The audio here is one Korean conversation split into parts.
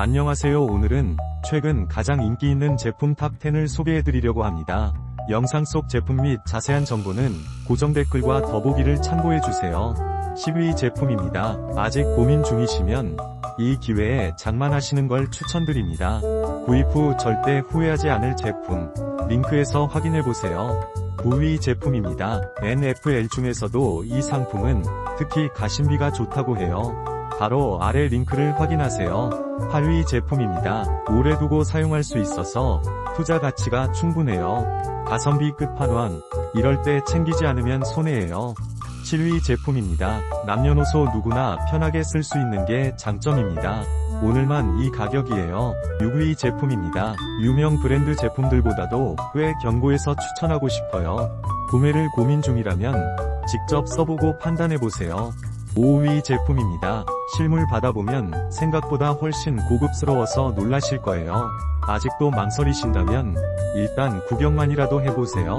안녕하세요 오늘은 최근 가장 인기 있는 제품 탑10을 소개해드리려고 합니다. 영상 속 제품 및 자세한 정보는 고정 댓글과 더보기를 참고해주세요. 10위 제품입니다. 아직 고민 중이시면 이 기회에 장만하시는 걸 추천드립니다. 구입 후 절대 후회하지 않을 제품 링크에서 확인해보세요. 9위 제품입니다. NFL 중에서도 이 상품은 특히 가심비가 좋다고 해요. 바로 아래 링크를 확인하세요. 8위 제품입니다. 오래 두고 사용할 수 있어서 투자 가치가 충분해요. 가성비 끝판왕. 이럴 때 챙기지 않으면 손해예요. 7위 제품입니다. 남녀노소 누구나 편하게 쓸 수 있는 게 장점입니다. 오늘만 이 가격이에요. 6위 제품입니다. 유명 브랜드 제품들보다도 꽤 견고해서 추천하고 싶어요. 구매를 고민 중이라면 직접 써보고 판단해보세요. 5위 제품입니다. 실물 받아보면 생각보다 훨씬 고급스러워서 놀라실 거예요. 아직도 망설이신다면 일단 구경만이라도 해보세요.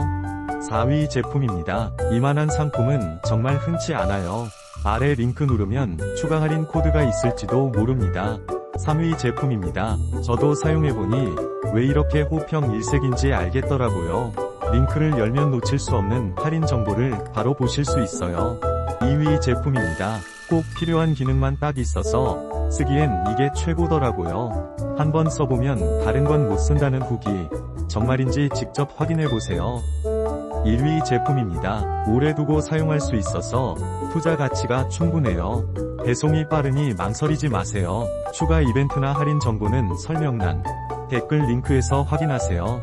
4위 제품입니다. 이만한 상품은 정말 흔치 않아요. 아래 링크 누르면 추가 할인 코드가 있을지도 모릅니다. 3위 제품입니다. 저도 사용해보니 왜 이렇게 호평 일색인지 알겠더라고요. 링크를 열면 놓칠 수 없는 할인 정보를 바로 보실 수 있어요. 2위 제품입니다. 꼭 필요한 기능만 딱 있어서 쓰기엔 이게 최고더라고요. 한번 써보면 다른 건 못 쓴다는 후기 정말인지 직접 확인해보세요. 1위 제품입니다. 오래 두고 사용할 수 있어서 투자 가치가 충분해요. 배송이 빠르니 망설이지 마세요. 추가 이벤트나 할인 정보는 설명란, 댓글 링크에서 확인하세요.